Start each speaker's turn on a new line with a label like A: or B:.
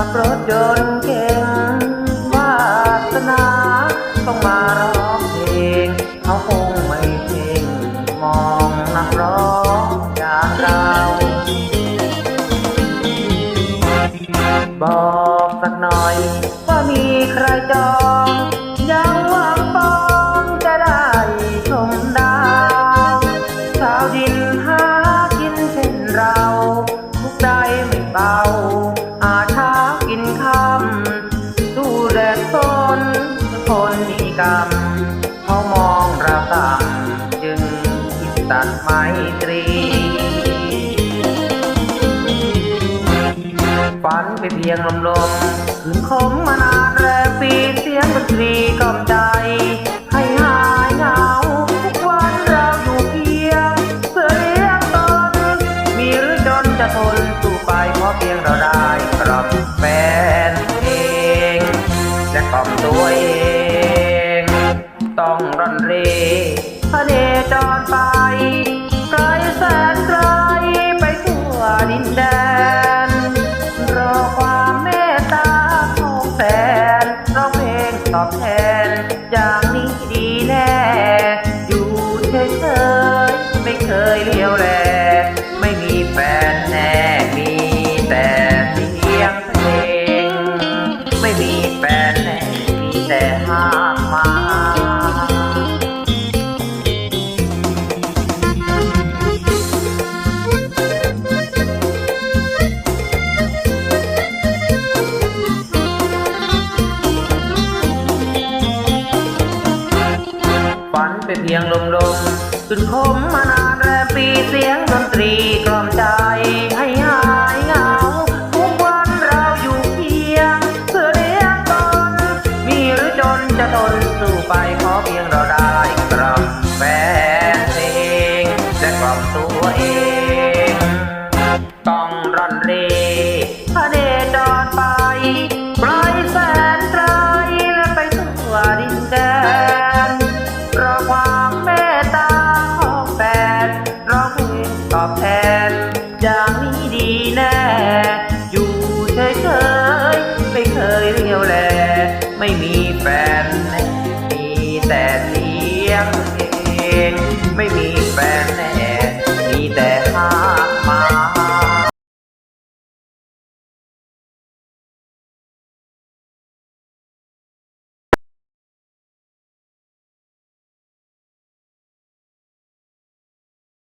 A: ับรถยนต์เก่งวาสนาต้องมาร้องเพลงเขาคงไม่เพ่งมองนักร้องอย่างเราบอกสักหน่อยว่ามีใครจองยัง ตัดไมตรี ฝันไปเพียงลมลมคืนคมมานานแรปีเสียงดนตรีกล่อมใจ ให้หายเหงาทุกวันเราอยู่เพียงเพื่อเลี้ยงตนมีหรือจนจะทนสู้ไปเพราะเพียงเราได้กล่อมแฟนเองและกล่อมตัวเอง ต้องร่อนเรพระเนจร อบแทนอย่างนี้ดีแน่ อยู่เฉยๆไม่เคยเลี้ยวแล ฝันไปเพียงลมลมๆขึ้นผมมานานแรมปีเสียงดนตรีกล่อมใจให้หายเหงาทุกวันเราอยู่เพียง เพื่อเลี้ยงตนมีหรือจนจะทนสู้ไปขอเพียงเราได้กล่อมแฟนเพลงและกล่อมตัวเอง ไมีแฟน มีแต่เสียงเพลงไม่มี